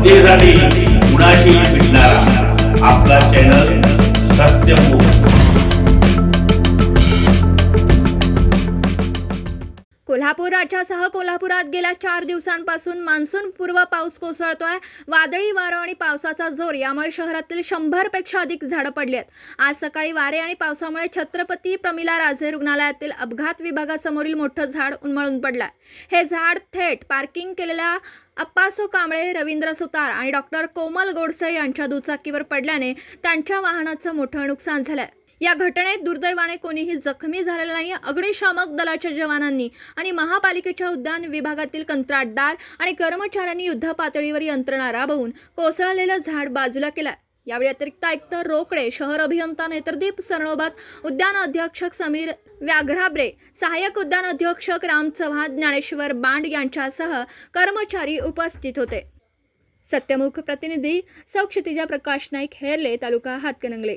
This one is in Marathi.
जनतेसाठी कुणाशी भेटणारा? आपला चॅनल सत्यमुख कोल्हापूर राज्यासह कोल्हापुरात गेल्या चार दिवसांपासून मान्सून पूर्व पाऊस कोसळतोय. वादळी वारं आणि पावसाचा जोर यामुळे शहरातील शंभरपेक्षा अधिक झाडं पडली आहेत आज सकाळी वारे आणि पावसामुळे छत्रपती प्रमिला राजे रुग्णालयातील अपघात विभागासमोरील मोठं झाड उन्मळून पडलंय. हे झाड थेट पार्किंग केलेल्या अप्पासो कांबळे रवींद्र सुतार आणि डॉक्टर कोमल गोडसे यांच्या दुचाकीवर पडल्याने त्यांच्या वाहनाचं मोठं नुकसान झालंय. या घटनेत दुर्दैवाने कोणीही जखमी झालेलं नाही अग्निशामक दलाच्या जवानांनी आणि महापालिकेच्या उद्यान विभागातील कंत्राटदार आणि कर्मचाऱ्यांनी युद्धपातळीवर यंत्रणा राबवून कोसळलेलं झाड बाजूला केलं यावेळी अतिरिक्त आयुक्त रोकडे शहर अभियंता नेत्रदीप सरणोबात उद्यान अध्यक्षक समीर व्याघ्राब्रे सहाय्यक उद्यान अधीक्षक राम चव्हाण ज्ञानेश्वर बांड यांच्यासह कर्मचारी उपस्थित होते. सत्यमुख प्रतिनिधी सौ क्षितिजा प्रकाश नाईक हेरले तालुका हातकणंगले.